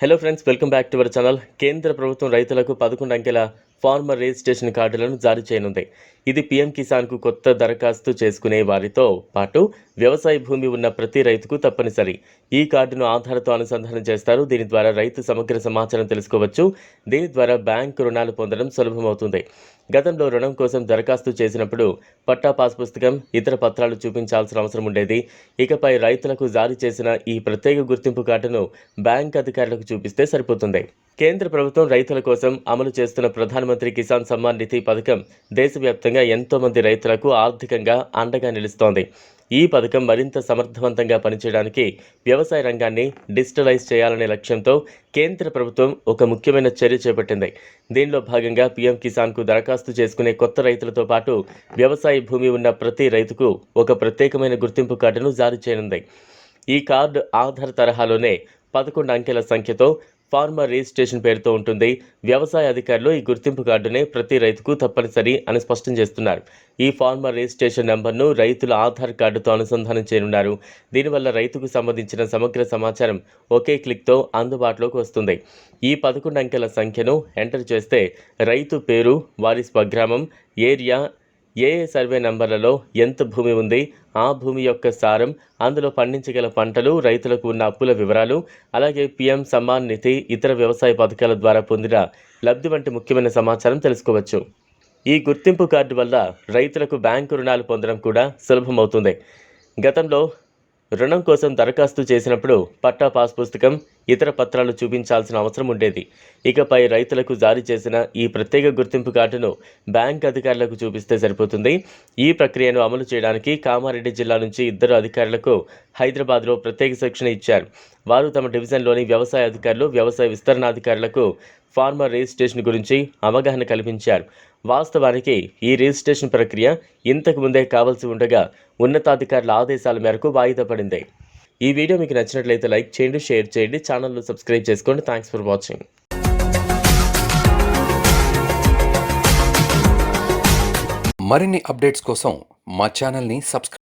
Hello friends welcome back to our channel కేంద్ర ప్రభుత్వం రైతులకు పదకొండు అంకెల ఫార్మర్ రిజిస్ట్రేషన్ కార్డులను జారీ చేయనుంది. ఇది పీఎం కిసాన్కు కొత్త దరఖాస్తు చేసుకునే వారితో పాటు వ్యవసాయ భూమి ఉన్న ప్రతి రైతుకు తప్పనిసరి. ఈ కార్డును ఆధార్తో అనుసంధానం చేస్తారు. దీని ద్వారా రైతు సమగ్ర సమాచారం తెలుసుకోవచ్చు. దీని ద్వారా బ్యాంకు రుణాలు పొందడం సులభమవుతుంది. గతంలో రుణం కోసం దరఖాస్తు చేసినప్పుడు పట్టా పాస్ పుస్తకం ఇతర పత్రాలు చూపించాల్సిన అవసరం ఉండేది. ఇకపై రైతులకు జారీ చేసిన ఈ ప్రత్యేక గుర్తింపు కార్డును బ్యాంక్ అధికారులకు చూపిస్తే సరిపోతుంది. కేంద్ర ప్రభుత్వం రైతుల కోసం అమలు చేస్తున్న ప్రధానమంత్రి కిసాన్ సమ్మాన్ నిధి పథకం దేశవ్యాప్తంగా ఎంతో మంది రైతులకు ఆర్థికంగా అండగా నిలుస్తోంది. ఈ పథకం మరింత సమర్థవంతంగా పనిచేయడానికి వ్యవసాయ రంగాన్ని డిజిటలైజ్ చేయాలనే లక్ష్యంతో కేంద్ర ప్రభుత్వం ఒక ముఖ్యమైన చర్య చేపట్టింది. దీనిలో భాగంగా పీఎం కిసాన్కు దరఖాస్తు చేసుకునే కొత్త రైతులతో పాటు వ్యవసాయ భూమి ఉన్న ప్రతి రైతుకు ఒక ప్రత్యేకమైన గుర్తింపు కార్డును జారీ చేయనుంది. ఈ కార్డు ఆధార్ తరహాలోనే పదకొండు అంకెల సంఖ్యతో ఫార్మర్ రిజిస్ట్రేషన్ పేరుతో ఉంటుంది. వ్యవసాయ అధికారులు ఈ గుర్తింపు కార్డునే ప్రతి రైతుకు తప్పనిసరి అని స్పష్టం చేస్తున్నారు. ఈ ఫార్మర్ రిజిస్ట్రేషన్ నెంబర్ను రైతుల ఆధార్ కార్డుతో అనుసంధానం చేయనున్నారు. దీనివల్ల రైతుకు సంబంధించిన సమగ్ర సమాచారం ఒకే క్లిక్తో అందుబాటులోకి వస్తుంది. ఈ పదకొండు అంకెల సంఖ్యను ఎంటర్ చేస్తే రైతు పేరు వారి స్వగ్రామం ఏరియా ఏ ఏ సర్వే నంబర్లలో ఎంత భూమి ఉంది ఆ భూమి యొక్క సారం అందులో పండించగల పంటలు రైతులకు ఉన్న అప్పుల వివరాలు అలాగే పిఎం సమ్మాన్ నిధి ఇతర వ్యవసాయ పథకాల ద్వారా పొందిన లబ్ధి వంటి ముఖ్యమైన సమాచారం తెలుసుకోవచ్చు. ఈ గుర్తింపు కార్డు వల్ల రైతులకు బ్యాంకు రుణాలు పొందడం కూడా సులభమవుతుంది. గతంలో రుణం కోసం దరఖాస్తు చేసినప్పుడు పట్టా పాస్ పుస్తకం ఇతర పత్రాలు చూపించాల్సిన అవసరం ఉండేది. ఇకపై రైతులకు జారీ చేసిన ఈ ప్రత్యేక గుర్తింపు కార్డును బ్యాంక్ అధికారులకు చూపిస్తే సరిపోతుంది. ఈ ప్రక్రియను అమలు చేయడానికి కామారెడ్డి జిల్లా నుంచి ఇద్దరు అధికారులకు హైదరాబాద్లో ప్రత్యేక శిక్షణ ఇచ్చారు. వారు తమ డివిజన్లోని వ్యవసాయ అధికారులు వ్యవసాయ విస్తరణాధికారులకు ఫార్మర్ రిజిస్ట్రేషన్ గురించి అవగాహన కల్పించారు. వాస్తవానికి ఈ రిజిస్ట్రేషన్ ప్రక్రియ ఇంతకు ముందే కావాల్సి ఉండగా ఉన్నతాధికారుల ఆదేశాల మేరకు వాయిదా పడింది. ఈ వీడియో మీకు నచ్చినట్లయితే లైక్ చేయండి షేర్ చేయండి ఛానల్ను సబ్స్క్రైబ్ చేసుకోండి. Thanks for watching. మరిన్ని అప్డేట్స్ కోసం మా ఛానల్ని సబ్స్క్రైబ్